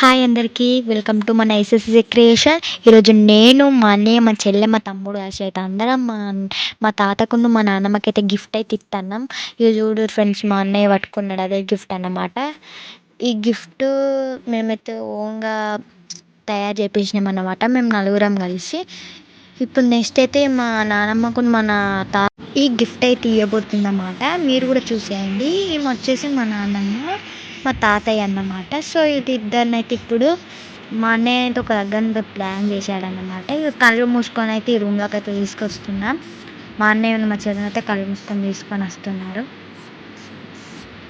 Hi అందరికీ. Welcome to మన SSC creation ఈరోజు నేను మా అన్నయ్య మా చెల్లె మా తమ్ముడు కలిసి అయితే అందరం మా మా తాతకును మా నాన్నమ్మకి అయితే గిఫ్ట్ అయితే ఇస్తున్నాం ఇది చూడు ఫ్రెండ్స్ మా అన్నయ్య పట్టుకున్నాడు అదే గిఫ్ట్ అన్నమాట. ఈ గిఫ్ట్ మేమైతే ఓన్గా తయారు చేపించినాం అన్నమాట మేము నలుగురం కలిసి. ఇప్పుడు నెక్స్ట్ అయితే మా నానమ్మకు మన తా ఈ గిఫ్ట్ అయితే ఇవ్వబోతుంది అన్నమాట మీరు కూడా చూసేయండి. ఈమె వచ్చేసి మా నాన్నమ్మ మా తాతయ్య అన్నమాట. సో ఇది ఇద్దరిని అయితే ఇప్పుడు మా అన్నయ్య అయితే ఒక దగ్గర ప్లాన్ చేశాడన్నమాట. ఇక కళ్ళు మూసుకొని అయితే ఈ రూమ్లోకి అయితే తీసుకొస్తున్నాం. మా అన్నయ్య మా చెల్లెని అయితే కళ్ళు మూసుకొని తీసుకొని వస్తున్నారు.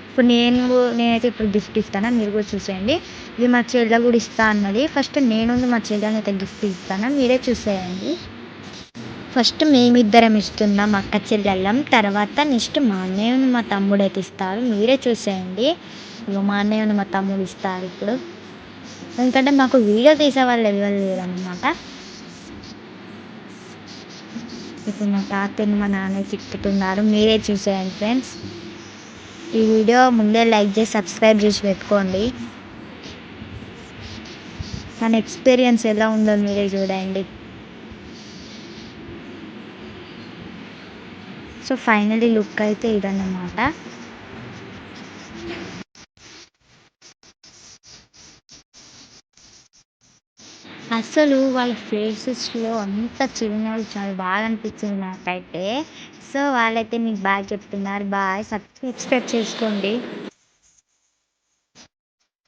ఇప్పుడు నేను నేనైతే ఇప్పుడు గిఫ్ట్ ఇస్తాను? మీరు కూడా చూసేయండి. ఇది మా చెల్లె కూడా ఇస్తా అన్నది. ఫస్ట్ నేను మా చెల్లెని అయితే గిఫ్ట్ ఇస్తాను? మీరే చూసేయండి. ఫస్ట్ మేమిద్దరం ఇస్తున్నాం అక్క చెల్లెళ్ళం. తర్వాత నెక్స్ట్ మా అన్నయ్యను మా తమ్ముడు అయితే ఇస్తారు. మీరే చూసేయండి. ఇగో మా అన్నయ్య మా తమ్ముడు ఇస్తారు ఇప్పుడు. ఎందుకంటే మాకు వీడియో తీసే వాళ్ళు ఎవరు లేరు అనమాట ఇప్పుడు మా తాతని మా నాన్న తిప్పుతున్నారు మీరే చూసేయండి ఫ్రెండ్స్. ఈ వీడియో ముందే లైక్ చేసి సబ్స్క్రైబ్ చేసి పెట్టుకోండి. మన ఎక్స్పీరియన్స్ ఎలా ఉందో మీరే చూడండి. సో ఫైనలీ లుక్ అయితే ఇదన్నమాట. అసలు వాళ్ళ ఫేసెస్లో అంత చిరునవ్వు చాలా బాగా అనిపించింది నాకైతే. సో వాళ్ళైతే మీకు బాగా చెప్తున్నారు. బాయ్. సబ్స్క్రైబ్ చేసుకోండి.